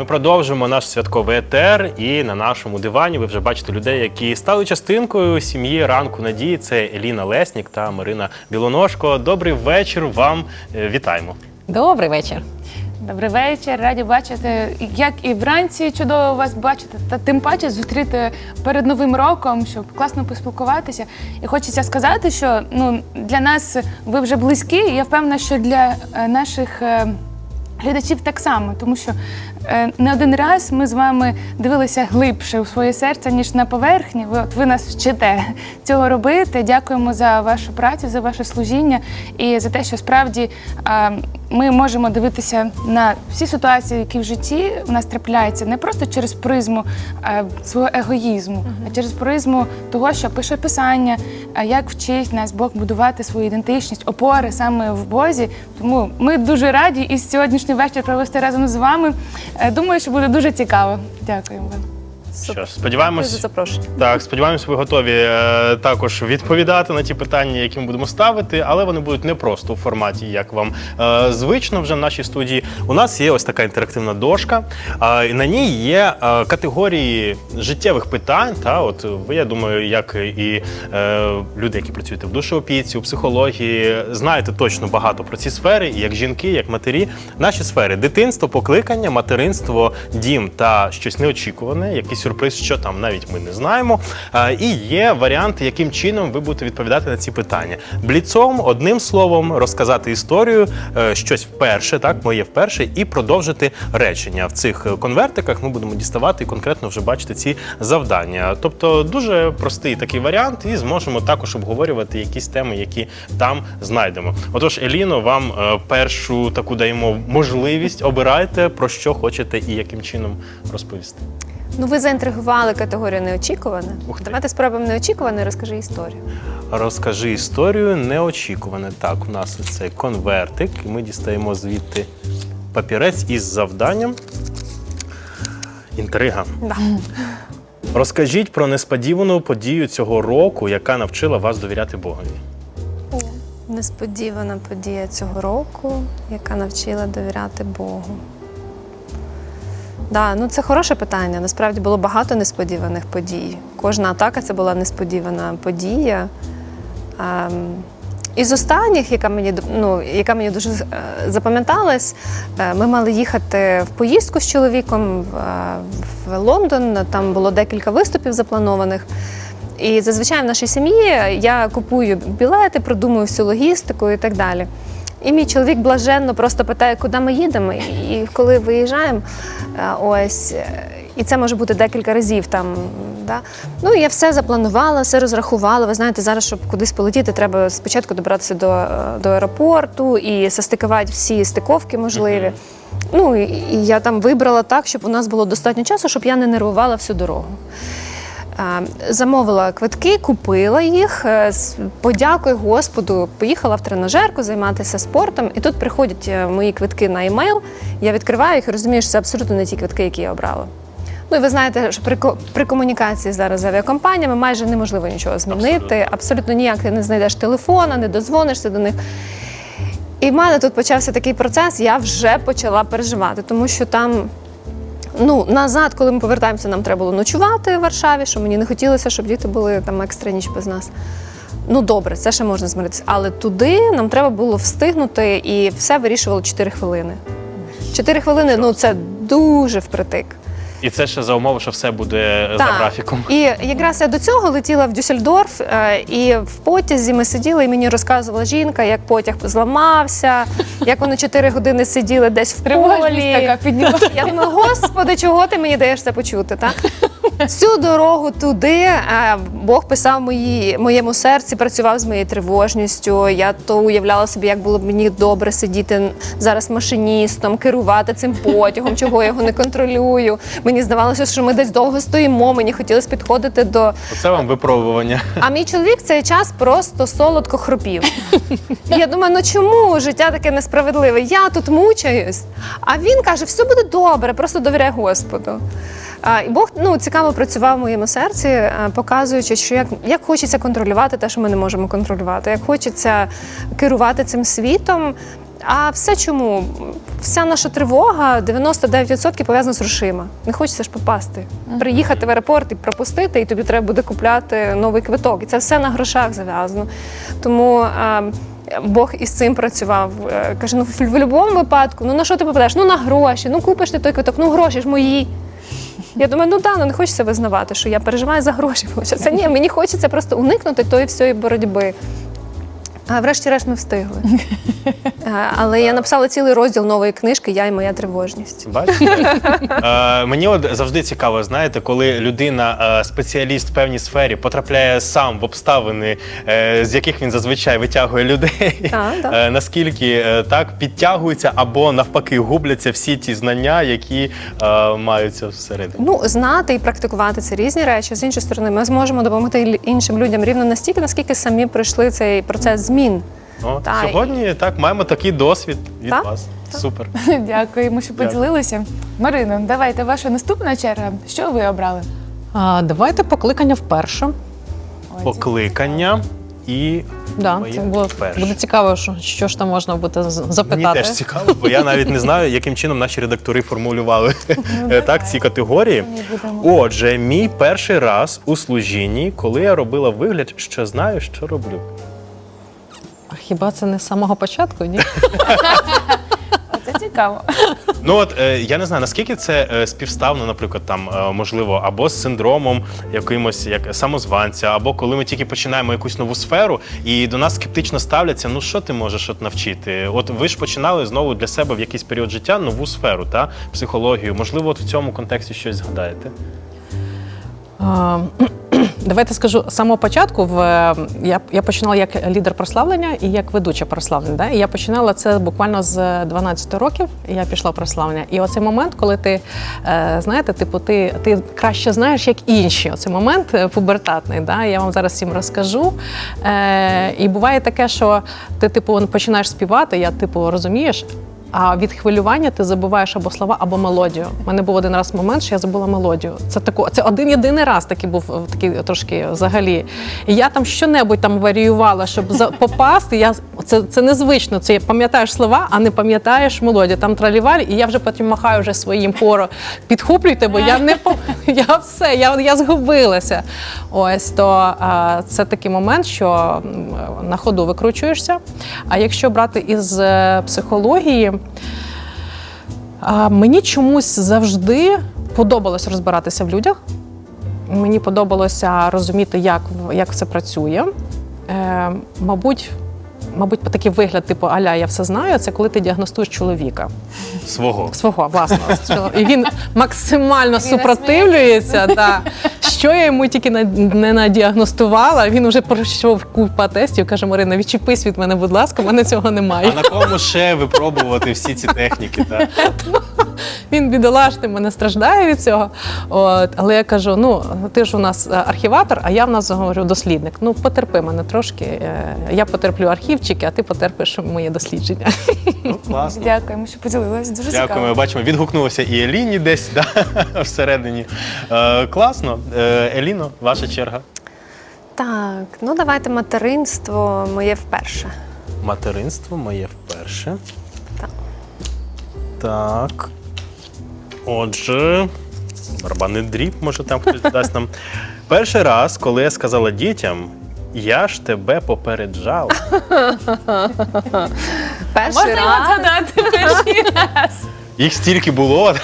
Ми продовжуємо наш святковий етер, і на нашому дивані ви вже бачите людей, які стали частинкою сім'ї ранку надії. Це Еліна Леснік та Марина Білоножко. Добрий вечір. Вам Е, вітаємо. Добрий вечір. Добрий вечір, раді бачити. Як і вранці чудово вас бачити, та тим паче зустріти перед новим роком, щоб класно поспілкуватися. І хочеться сказати, що ну для нас ви вже близькі, і я впевнена, що для е, наших. е, Глядачів так само, тому що не один раз ми з вами дивилися глибше у своє серце, ніж на поверхні. Ви, от ви нас вчите цього робити. Дякуємо за вашу працю, за ваше служіння і за те, що справді е, ми можемо дивитися на всі ситуації, які в житті в нас трапляються, не просто через призму е, свого егоїзму, а через призму того, що пише писання, а як вчить нас Бог будувати свою ідентичність, опори саме в Бозі. Тому ми дуже раді і сьогоднішній вечір провести разом з вами. Е, Думаю, що буде дуже цікаво. Дякуємо вам. Що ж, Дякую сподіваємось, за запрошення. Так, сподіваємось, ви готові е, також відповідати на ті питання, які ми будемо ставити, але вони будуть не просто у форматі, як вам е, звично вже в нашій студії. У нас є ось така інтерактивна дошка, е, і на ній є е, категорії життєвих питань. Та от ви, я думаю, як і е, люди, які працюєте в душоопіці, у психології, знаєте точно багато про ці сфери, і як жінки, як матері. Наші сфери дитинство, покликання, материнство, дім та щось неочікуване, якийсь сюрприз, що там навіть ми не знаємо. І є варіанти, яким чином ви будете відповідати на ці питання. Бліцом, одним словом, розказати історію, е, щось вперше, так, моє вперше, і продовжити речення. В цих е, конвертиках ми будемо діставати і конкретно вже бачити ці завдання. Тобто дуже простий такий варіант, і зможемо також обговорювати якісь теми, які там знайдемо. Отож, Еліно, вам е, першу таку даємо можливість. Обирайте про що хочете і яким чином розповісти. Ну, ви заінтригували категорію неочікуване. Ух ти. Давайте спробуємо неочікуване, розкажи історію. Розкажи історію неочікуване. Так, у нас цей конвертик, і ми дістаємо звідти папірець із завданням. Інтрига. Да. Розкажіть про несподівану подію цього року, яка навчила вас довіряти Богові. Несподівана подія цього року, яка навчила довіряти Богу. Да, ну це хороше питання. Насправді було багато несподіваних подій. Кожна атака це була несподівана подія. Ем, із останніх, яка мені ну, яка мені дуже е, запам'яталась, е, ми мали їхати в поїздку з чоловіком е, в Лондон. Там було декілька виступів запланованих. І зазвичай в нашій сім'ї я купую білети, продумую всю логістику і так далі. І мій чоловік блаженно просто питає, куди ми їдемо. І коли виїжджаємо, е, ось, е, і це може бути декілька разів там. Да? Ну, я все запланувала, все розрахувала. Ви знаєте, зараз, щоб кудись полетіти, треба спочатку добратися до, е, до аеропорту і состикувати всі стиковки можливі. Ну, і, і я там вибрала так, щоб у нас було достатньо часу, щоб я не нервувала всю дорогу. Замовила квитки, купила їх. е, Подякую Господу, поїхала в тренажерку займатися спортом. І тут приходять е, мої квитки на емейл. Я відкриваю їх і розумію, що це абсолютно не ті квитки, які я обрала. Ну і ви знаєте, що при, при комунікації зараз з авіакомпаніями майже неможливо нічого змінити. Абсолютно. Абсолютно, ніяк ти не знайдеш телефона, не дозвонишся до них. І в мене тут почався такий процес, я вже почала переживати, тому що там Ну, назад, коли ми повертаємося, нам треба було ночувати в Варшаві, що мені не хотілося, щоб діти були там екстра ніч без нас. Ну, добре, це ще можна змиритися. Але туди нам треба було встигнути, і все вирішувало 4 хвилини. 4 хвилини ну це дуже впритик. І це ще за умови, що все буде за графіком. І якраз я до цього летіла в Дюссельдорф, е, і в потязі ми сиділи, і мені розказувала жінка, як потяг зламався, як вони 4 години сиділи десь в Тривожність полі. така підняла. Я думаю, господи, чого ти мені даєш це почути? Так? Всю дорогу туди Бог писав мої, моєму серці, працював з моєю тривожністю. Я то уявляла собі, як було б мені добре сидіти зараз машиністом, керувати цим потягом, чого я його не контролюю. Мені здавалося, що ми десь довго стоїмо. Мені хотілося підходити до. Оце вам випробування. А мій чоловік цей час просто солодко хропів. І я думаю, ну чому життя таке несправедливе? Я тут мучаюсь. А він каже, все буде добре, просто довіряй Господу. А, і Бог ну, цікаво працював в моєму серці, е, показуючи, що як, як хочеться контролювати те, що ми не можемо контролювати, як хочеться керувати цим світом. А все чому? Вся наша тривога 99% пов'язана з грошима. Не хочеться ж попасти. Приїхати в аеропорт і пропустити, і тобі треба буде купляти новий квиток. І це все на грошах зав'язано. Тому е, Бог із цим працював. Е, Каже: ну в будь-якому випадку, ну на що ти попадеш? Ну на гроші, ну купиш ти той квиток, ну гроші ж мої. Я думаю, ну да, ну не хочеться визнавати, що я переживаю за гроші. Хочеться. Ні, мені хочеться просто уникнути тої всієї боротьби. А врешті-решт ми встигли. Але я написала цілий розділ нової книжки Я і моя тривожність. Бачите? Е, мені от завжди цікаво, знаєте, коли людина, е, спеціаліст в певній сфері, потрапляє сам в обставини, е, з яких він зазвичай витягує людей, Так, так. е, наскільки е, так підтягуються або навпаки губляться всі ті знання, які е, маються всередині. Ну, знати і практикувати це різні речі. З іншої сторони, ми зможемо допомогти іншим людям рівно настільки, наскільки самі пройшли цей процес змін. От, та, сьогодні так маємо такий досвід від Так, вас. Супер. Дякуємо, що поділилися. Марино, давайте ваша наступна черга. Що ви обрали? А, давайте покликання вперше. Ой, Покликання і Да, це було, вперше. буде цікаво, що, що ж там можна буде запитати. Мені теж цікаво, бо я навіть не знаю, яким чином наші редактори формулювали е, так ці категорії. Отже, мій перший раз у служінні, коли я робила вигляд, що знаю, що роблю. Хіба це не з самого початку? Ні? Це цікаво. Ну от е, я не знаю, наскільки це е, співставно, наприклад, там е, можливо, або з синдромом якимось як самозванця, або коли ми тільки починаємо якусь нову сферу, і до нас скептично ставляться. Ну що ти можеш от навчити? От ви ж починали знову для себе в якийсь період життя нову сферу, та психологію. Можливо, от в цьому контексті щось згадаєте. Давайте скажу з самого початку. В я, я починала як лідер прославлення і як ведуча прославлення. Да? І я починала це буквально з 12 років. Я пішла прославлення. І оцей момент, коли ти е, знаєте, типу, ти, ти краще знаєш, як інші. Оцей момент е, пубертатний. Да? Я вам зараз всім розкажу. Е, і буває таке, що ти типу починаєш співати, я типу розумієш. А від хвилювання ти забуваєш або слова, або мелодію. У мене був один раз момент, що я забула мелодію. Це тако, це один єдиний раз такий був е, такий трошки взагалі. І я там щонебудь там варіювала, щоб за, попасти. Я це, це незвично. Це пам'ятаєш слова, а не пам'ятаєш мелодію. Там тралівалі, і я вже потім махаю вже своїм хоро. Підхоплюйте, бо я не я все, я, я згубилася. Ось то а, це такий момент, що на ходу викручуєшся. А якщо брати із е, психології, а, мені чомусь завжди подобалось розбиратися в людях. Мені подобалося розуміти, як, як все працює. Е, мабуть, мабуть, такий вигляд, типу Аля, я все знаю, це коли ти діагностуєш чоловіка Свого. свого власного. І він максимально супротивлюється. Да. Що я йому тільки не надіагностувала, він вже пройшов купа тестів, каже, Марина, відчепись від мене, будь ласка, в мене цього А немає. на кому ще випробувати всі ці техніки? Та? Він бідолашний, мене страждає від цього. От, але я кажу: ну ти ж у нас е, архіватор, а я в нас говорю дослідник. Ну потерпи мене трошки. е, Я потерплю архівчики, а ти потерпиш моє дослідження. Ну, класно. Дякуємо, що поділилися. Дуже Дякуємо. цікаво. Бачимо, відгукнулося і Еліні десь да, всередині. Е, класно. Е, Еліно, ваша черга. Так, ну давайте материнство моє вперше. Материнство моє вперше. Так. Так. Отже, барабанний дріб, може там хтось дасть нам. Перший раз, коли я сказала дітям, я ж тебе попереджала. Перший Можна його раз. згадати перший раз? Їх стільки було.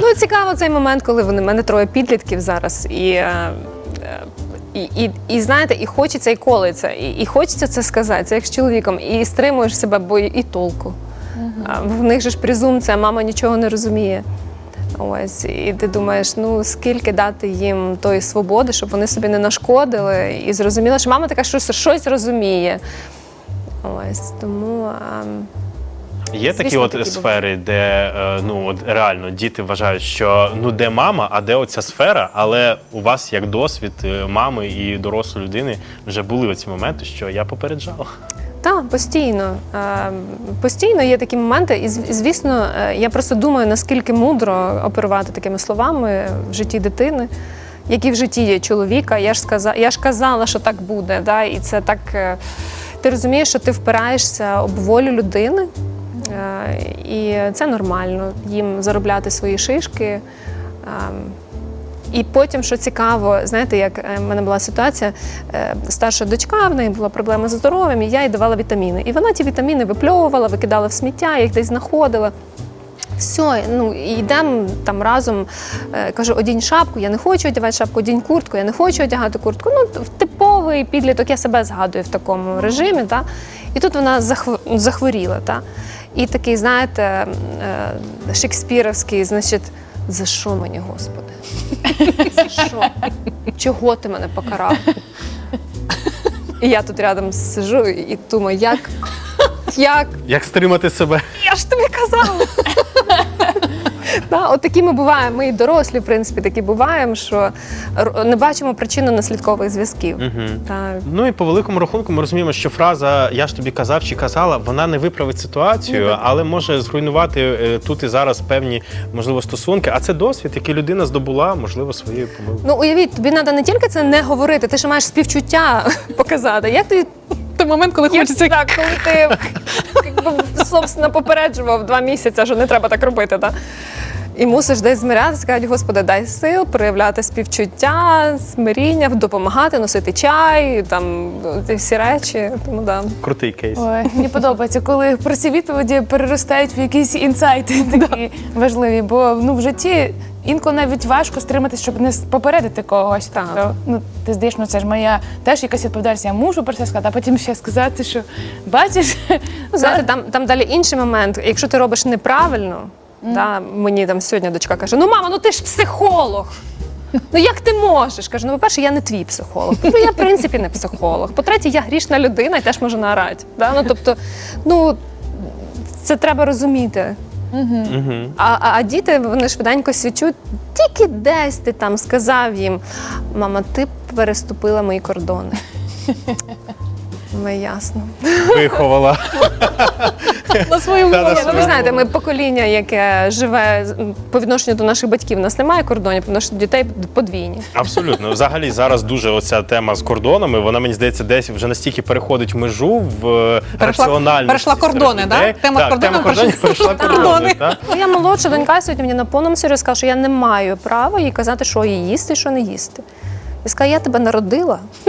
Ну, цікаво цей момент, коли вони в мене троє підлітків зараз. І, е, е, і, і, і знаєте, і хочеться, і колиться, і, і хочеться це сказати, це як з чоловіком, і стримуєш себе, бо і, і толку. А в них же ж презумпція, мама нічого не розуміє. Ось, і ти думаєш, ну скільки дати їм тої свободи, щоб вони собі не нашкодили, і зрозуміла, що мама така щось, щось розуміє. Ось тому. ем, Є такі Звісно, от такі сфери, де е, ну от реально діти вважають, що ну де мама, а де оця сфера, але у вас як досвід е, мами і дорослої людини вже були оці моменти, що я попереджала. Так, постійно. Е, Постійно є такі моменти, і звісно, е, я просто думаю, наскільки мудро оперувати такими словами в житті дитини, як і в житті чоловіка. Я ж сказала, я ж казала, що так буде. Да? І це так. е, Ти розумієш, що ти впираєшся об волю людини. І це нормально їм заробляти свої шишки. І потім, що цікаво, знаєте, як е, в мене була ситуація, е, старша дочка, в неї була проблема зі здоров'ям, і я їй давала вітаміни. І вона ті вітаміни випльовувала, викидала в сміття, їх десь знаходила. Все, ну і йдемо там разом. Е, кажу, одінь шапку, я не хочу одягати шапку, одінь куртку, я не хочу одягати куртку. Ну, типовий підліток, я себе згадую в такому режимі. Та? І тут вона захв- захворіла. Та? І такий, знаєте, шекспіровський, значить, за що мені, Господи? За що? Чого ти мене покарав? І я тут рядом сижу і думаю, як? Як? Як стримати себе? Я ж тобі казала. Да, от такі ми буваємо. Ми і дорослі, в принципі, такі буваємо, що не бачимо причинно-наслідкових зв'язків. Мгм. Так. Ну і по великому рахунку ми розуміємо, що фраза Я ж тобі казав чи казала, вона не виправить ситуацію, але може зруйнувати е, тут і зараз певні можливо стосунки. А це досвід, який людина здобула, можливо, своєю помилкою. Ну уявіть, тобі треба не тільки це не говорити, ти ще маєш співчуття показати. Як ти Той момент, коли хочеться так, коли ти якби, собственно попереджував два місяці, що не треба так робити, так? І мусиш десь змирятися, сказати, Господи, дай сил, проявляти співчуття, смиріння, допомагати, носити чай, там ці всі речі. Тому да. Крутий кейс. Ой, мені подобається, коли прості відповіді переростають в якісь інсайти такі важливі. Бо ну в житті інколи навіть важко стриматися, щоб не попередити когось. Так. Тобто, ну ти здаєш, ну це ж моя теж якась відповідальність. Я мушу про це сказати, а потім ще сказати, що бачиш, Ну, знаєте, там, там далі інший момент. Якщо ти робиш неправильно, да, мені там сьогодні дочка каже: Ну, мама, ну ти ж психолог. Ну як ти можеш? Кажу, ну, по-перше, я не твій психолог. Ну, я, в принципі, не психолог. По-третє, я грішна людина і теж можу наорати. Да? Ну, тобто, ну, це треба розуміти. Угу. А, а, а діти вони швиденько свічуть, тільки десь ти там сказав їм: мама, ти переступила мої кордони. Ми ясно. Виховала. на своєму Та, на Ні, ну, ви своєму. знаєте, ми покоління, яке живе з- м, по відношенню до наших батьків. У нас немає кордонів, по відношенню до дітей подвійні. Абсолютно. Взагалі зараз дуже оця тема з кордонами. Вона мені здається, десь вже настільки переходить межу в е, Перейшла- раціональність. перейшла серед кордони, да? людей. Тема так, кордонів тема кордонів перейшла перейшла кордони. кордони. так? Моя молодша донька сьогодні мені на повному серйозі сказала, що я не маю права їй казати, що їй їсти і що не їсти. Я сказала, я тебе народила.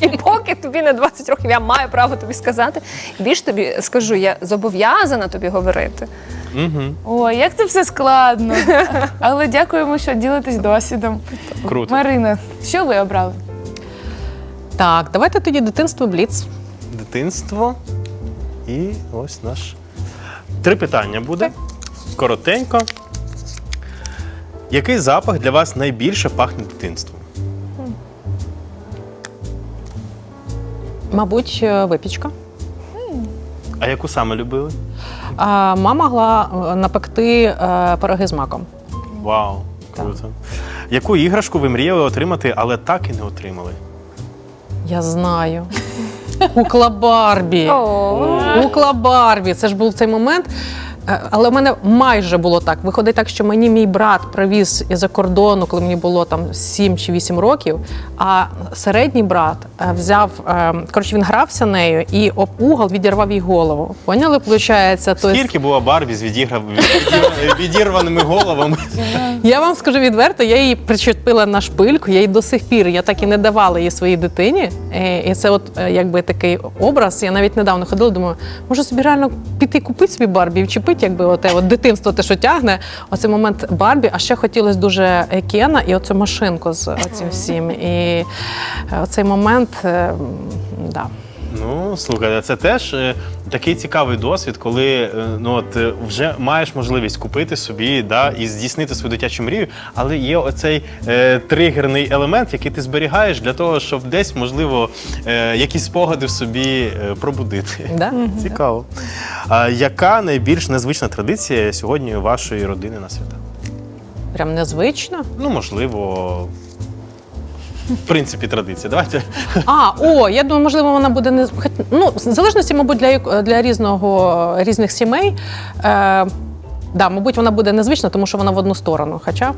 І поки тобі не 20 років, я маю право тобі сказати. Більш тобі скажу, я зобов'язана тобі говорити. Угу. ой, як це все складно. Але дякуємо, що ділитесь досвідом. Круто. Марина, що ви обрали? Так, давайте тоді дитинство Бліц. Дитинство. І ось наш. Три питання буде. Коротенько. Який запах для вас найбільше пахне дитинством? Мабуть, е, випічка. А яку саме любили? А мама могла е, напекти е, пироги з маком. Вау, круто. Яку іграшку ви мріяли отримати, але так і не отримали? Я знаю. Кукла Барбі. Кукла Барбі. Це ж був цей момент. Е, Але в мене майже було так. Виходить так, що мені мій брат привіз із-за кордону, коли мені було там 7 чи 8 років. А середній брат е, взяв, е, коротше, він грався нею і об угол відірвав їй голову. Поняли, виходить? Тобто, Скільки було Барбі з відіграв... відірваними головами? Я вам скажу відверто, я її причепила на шпильку, я їй до сих пір я так і не давала її своїй дитині. І це, от якби такий образ. Я навіть недавно ходила, думаю, може собі реально піти купити собі Барбі і вчепити, якби оте от дитинство, те, що тягне. Оцей момент Барбі. А ще хотілося дуже Кена і оцю машинку з цим всім. І е, оцей момент, е, да. Ну, слухайте, це теж е, такий цікавий досвід, коли е, ну, от, е, вже маєш можливість купити собі да, і здійснити свою дитячу мрію, але є оцей е, тригерний елемент, який ти зберігаєш для того, щоб десь, можливо, е, якісь спогади в собі е, пробудити. Да? Цікаво. А яка найбільш незвична традиція сьогодні у вашої родини на свята? Прям незвично. Ну, можливо, в принципі, традиція. Давайте. А, о, я думаю, можливо, вона буде не ну, в залежності, мабуть, для, для різного різних сімей. Е, Да, мабуть, вона буде незвична, тому що вона в одну сторону. Хоча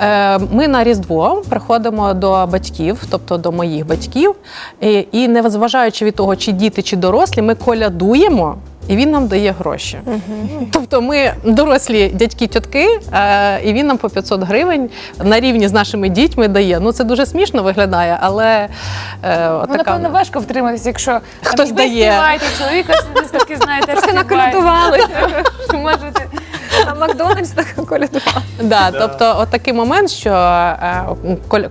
е, ми на Різдво приходимо до батьків, тобто до моїх батьків, і, і не зважаючи від того, чи діти, чи дорослі, ми колядуємо і він нам дає гроші. Тобто ми дорослі дядьки, тітки, е, і він нам по 500 гривень на рівні з нашими дітьми дає. Ну це дуже смішно виглядає, але е, Ну, напевно, важко втриматися, якщо Хтось там, дає. співаєте, чоловіка скільки знаєте, співає. наколядували. Можете. А Макдональдс так колядував. Да, тобто, от такий момент, що е,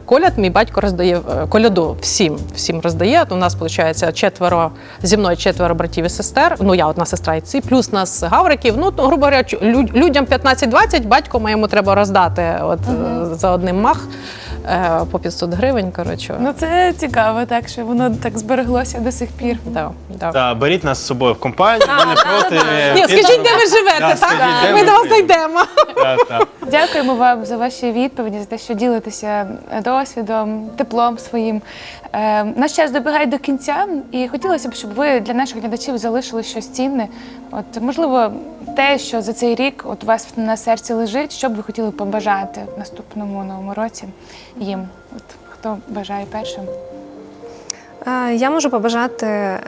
коляд мій батько роздає е, коляду всім, всім роздає. От у нас виходить четверо зі мною четверо братів і сестер. Ну я одна сестра і ці, плюс нас гавриків. Ну, то, грубо говоря, чу- лю- людям 15-20, батько моєму треба роздати от е, за одним мах по 500 гривень. Коротше, Ну це цікаво, так що воно так збереглося до сих пір. да, да. Та беріть нас з собою в компанію, ми не проти. Ні, скажіть, де ви живете, Да, так? Ми до вас зайдемо. Дякуємо вам за ваші відповіді, за те, що ділитеся досвідом, теплом своїм. Е, наш час добігає до кінця, і хотілося б, щоб ви для наших глядачів залишили щось цінне. От можливо, те, що за цей рік от у вас на серці лежить, що б ви хотіли побажати в наступному новому році їм. От хто бажає першим? Е, Я можу побажати, е,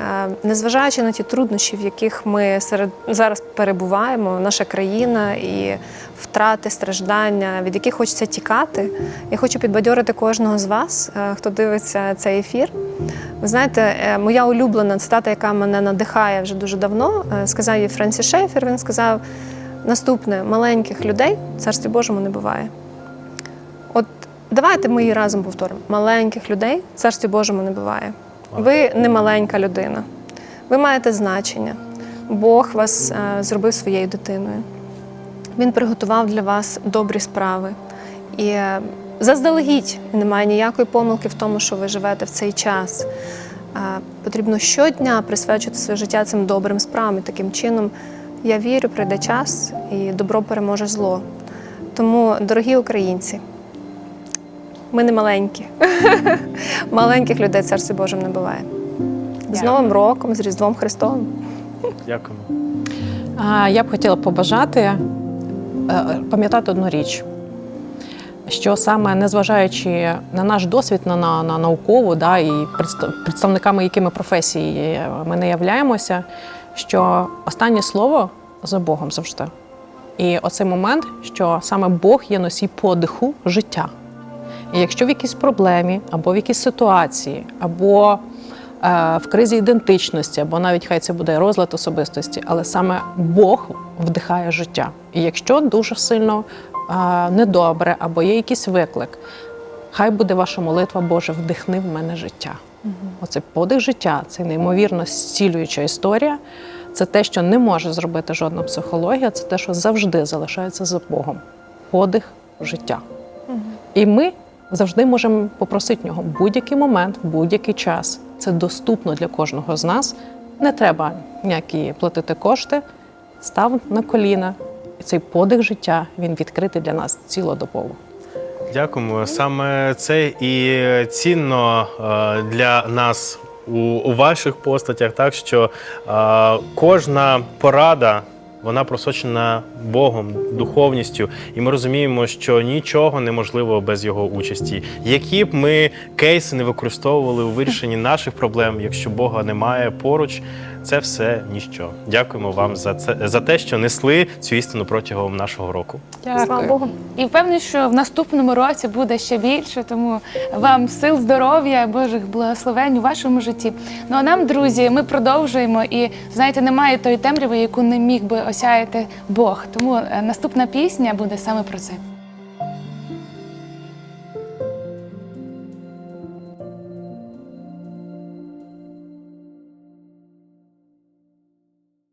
незважаючи на ті труднощі, в яких ми серед зараз перебуваємо, наша країна і втрати, страждання, від яких хочеться тікати. Я хочу підбадьорити кожного з вас, е, хто дивиться цей ефір. Ви знаєте, моя улюблена цитата, яка мене надихає вже дуже давно, сказав її Френсі Шейфер. Він сказав: наступне маленьких людей в царстві Божому не буває. От давайте ми її разом повторимо: маленьких людей в царстві Божому не буває. Ви не маленька людина, ви маєте значення. Бог вас е, зробив своєю дитиною. Він приготував для вас добрі справи. І е, заздалегідь немає ніякої помилки в тому, що ви живете в цей час. Е, Потрібно щодня присвячувати своє життя цим добрим справам. І таким чином, я вірю, прийде час і добро переможе зло. Тому, дорогі українці, ми не маленькі. Маленьких людей в царстві Божому не буває. З Новим роком, з Різдвом Христовим. Дякуємо. Я б хотіла побажати е, пам'ятати одну річ, що саме незважаючи на наш досвід, на, на, на наукову, да, і представниками якими професії ми не являємося, що останнє слово за Богом завжди. І оцей момент, що саме Бог є носій подиху життя. І якщо в якійсь проблемі, або в якійсь ситуації, або е, в кризі ідентичності, або навіть хай це буде розлад особистості, але саме Бог вдихає життя. І якщо дуже сильно е, недобре, або є якийсь виклик, хай буде ваша молитва, Боже, вдихни в мене життя. Оцей подих життя, це неймовірно зцілююча історія. Це те, що не може зробити жодна психологія, це те, що завжди залишається за Богом. Подих життя. І ми завжди можемо попросити нього будь-який момент, в будь-який час. Це доступно для кожного з нас. Не треба ніякі платити кошти. Став на коліна. І цей подих життя він відкритий для нас цілодобово. Дякуємо. Саме це і цінно е, для нас у, у ваших постатях, так що е, кожна порада. Вона просочена Богом, духовністю, і ми розуміємо, що нічого неможливо без його участі. Які б ми кейси не використовували у вирішенні наших проблем, якщо Бога немає поруч, це все ніщо. Дякуємо вам за це за те, що несли цю істину протягом нашого року. Слава Богу. І впевнений, що в наступному році буде ще більше, тому вам сил, здоров'я, Божих благословень у вашому житті. Ну а нам, друзі, ми продовжуємо. І знаєте, немає тої темряви, яку не міг би осяяти Бог. Тому е, наступна пісня буде саме про це.